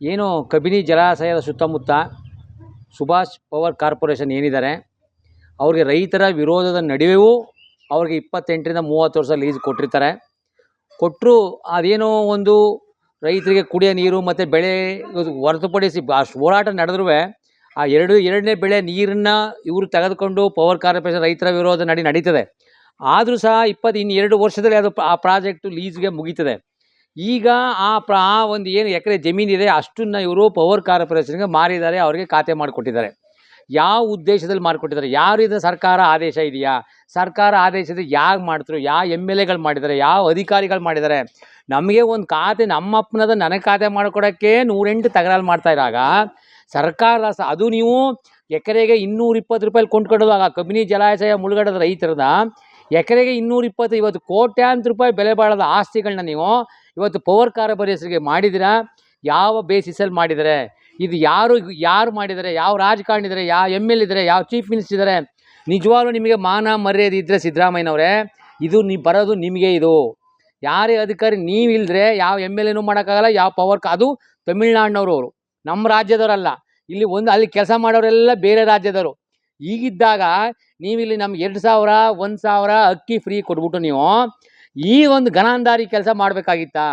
ಏನು ಕಬಿನಿ ಜಲಾಶಯದ ಸುತ್ತಮುತ್ತ ಸುಭಾಷ್ ಪವರ್ ಕಾರ್ಪೊರೇಷನ್ ಏನಿದ್ದಾರೆ, ಅವ್ರಿಗೆ ರೈತರ ವಿರೋಧದ ನಡುವೆಯೂ ಅವ್ರಿಗೆ ಇಪ್ಪತ್ತೆಂಟರಿಂದ ಮೂವತ್ತು ವರ್ಷ ಲೀಸ್ ಕೊಟ್ಟಿರ್ತಾರೆ. ಕೊಟ್ಟರು ಅದೇನೋ ಒಂದು ರೈತರಿಗೆ ಕುಡಿಯೋ ನೀರು ಮತ್ತು ಬೆಳೆ ಹೊರತುಪಡಿಸಿ ಅಷ್ಟು ಹೋರಾಟ ನಡೆದ್ರೂ ಆ ಎರಡು, ಎರಡನೇ ಬೆಳೆ ನೀರನ್ನು ಇವರು ತೆಗೆದುಕೊಂಡು ಪವರ್ ಕಾರ್ಪೊರೇಷನ್ ರೈತರ ವಿರೋಧ ನಡಿ ನಡೀತದೆ. ಆದರೂ ಸಹ ಇಪ್ಪತ್ತು, ಇನ್ನು ಎರಡು ವರ್ಷದಲ್ಲಿ ಅದು ಆ ಪ್ರಾಜೆಕ್ಟು ಲೀಸ್ಗೆ ಮುಗೀತದೆ. ಈಗ ಆ ಪ್ರ, ಆ ಒಂದು ಏನು ಎಕರೆ ಜಮೀನಿದೆ ಅಷ್ಟನ್ನು ಇವರು ಪವರ್ ಕಾರ್ಪೊರೇಷನ್ಗೆ ಮಾರಿದ್ದಾರೆ, ಅವರಿಗೆ ಖಾತೆ ಮಾಡಿಕೊಟ್ಟಿದ್ದಾರೆ. ಯಾವ ಉದ್ದೇಶದಲ್ಲಿ ಮಾಡಿಕೊಟ್ಟಿದ್ದಾರೆ? ಯಾರು ಇದನ್ನು ಸರ್ಕಾರ ಆದೇಶ ಇದೆಯಾ? ಸರ್ಕಾರ ಆದೇಶದ ಯಾರು ಮಾಡಿದ್ರು ಯಾವ ಎಂ ಎಲ್ ಎಗಳು ಮಾಡಿದ್ದಾರೆ, ಯಾವ ಅಧಿಕಾರಿಗಳು ಮಾಡಿದ್ದಾರೆ? ನಮಗೆ ಒಂದು ಖಾತೆ, ನಮ್ಮಪ್ಪನದ ನನಗೆ ಖಾತೆ ಮಾಡಿಕೊಡೋಕ್ಕೆ ನೂರೆಂಟು ತಗರಾಲು ಮಾಡ್ತಾ ಇದ್ದಾಗ ಸರ್ಕಾರ ಅದು ನೀವು ಎಕರೆಗೆ ಇನ್ನೂರ ಇಪ್ಪತ್ತು ರೂಪಾಯಿ ಆಗ ಕಬಿನಿ ಜಲಾಶಯ ಮುಳುಗಡೆದ ರೈತರದ ಎಕರೆಗೆ ಇನ್ನೂರ ಇಪ್ಪತ್ತು ಇವತ್ತು ಕೋಟ್ಯಾಂತರ ರೂಪಾಯಿ ಬೆಲೆ ಬಾಳದ ಆಸ್ತಿಗಳನ್ನ ನೀವು ಇವತ್ತು ಪವರ್ ಕಾರ್ಬಾರ್ ಹೆಸರಿಗೆ ಮಾಡಿದಿರಾ ಯಾವ ಬೇಸಿಸಲ್ಲಿ ಮಾಡಿದರೆ ಇದು ಯಾರು ಯಾರು ಮಾಡಿದರೆ ಯಾವ ರಾಜಕಾರಣಿ ಇದ್ದಾರೆ? ಯಾವ ಎಂ ಎಲ್ ಇದ್ದಾರೆ? ಯಾವ ಚೀಫ್ ಮಿನಿಸ್ಟರ್ ಇದ್ದಾರೆ? ನಿಜವಾಗ್ಲೂ ನಿಮಗೆ ಮಾನ ಮರ್ಯಾದೆ ಇದ್ದರೆ ಸಿದ್ದರಾಮಯ್ಯನವರೇ, ಇದು ನೀವು ಬರೋದು ನಿಮಗೆ ಇದು. ಯಾರೇ ಅಧಿಕಾರಿ ನೀವು ಇಲ್ಲದ್ರೆ ಯಾವ ಎಂ ಎಲ್ ಎನೂ ಮಾಡೋಕ್ಕಾಗಲ್ಲ, ಯಾವ ಪವರ್ ಅದು ತಮಿಳ್ನಾಡಿನವರು ಅವರು. ನಮ್ಮ ರಾಜ್ಯದವರಲ್ಲ. ಇಲ್ಲಿ ಒಂದು, ಅಲ್ಲಿ ಕೆಲಸ ಮಾಡೋರೆಲ್ಲ ಬೇರೆ ರಾಜ್ಯದವರು. ಈಗಿದ್ದಾಗ ನೀವಿಲ್ಲಿ ನಮ್ಗೆ ಎರಡು ಸಾವಿರ, ಒಂದು ಸಾವಿರ ಅಕ್ಕಿ ಫ್ರೀ ಕೊಟ್ಬಿಟ್ಟು ನೀವು ಈ ಒಂದು ಗಣಾಂಧಾರಿ ಕೆಲಸ ಮಾಡಬೇಕಾಗಿತ್ತಾ?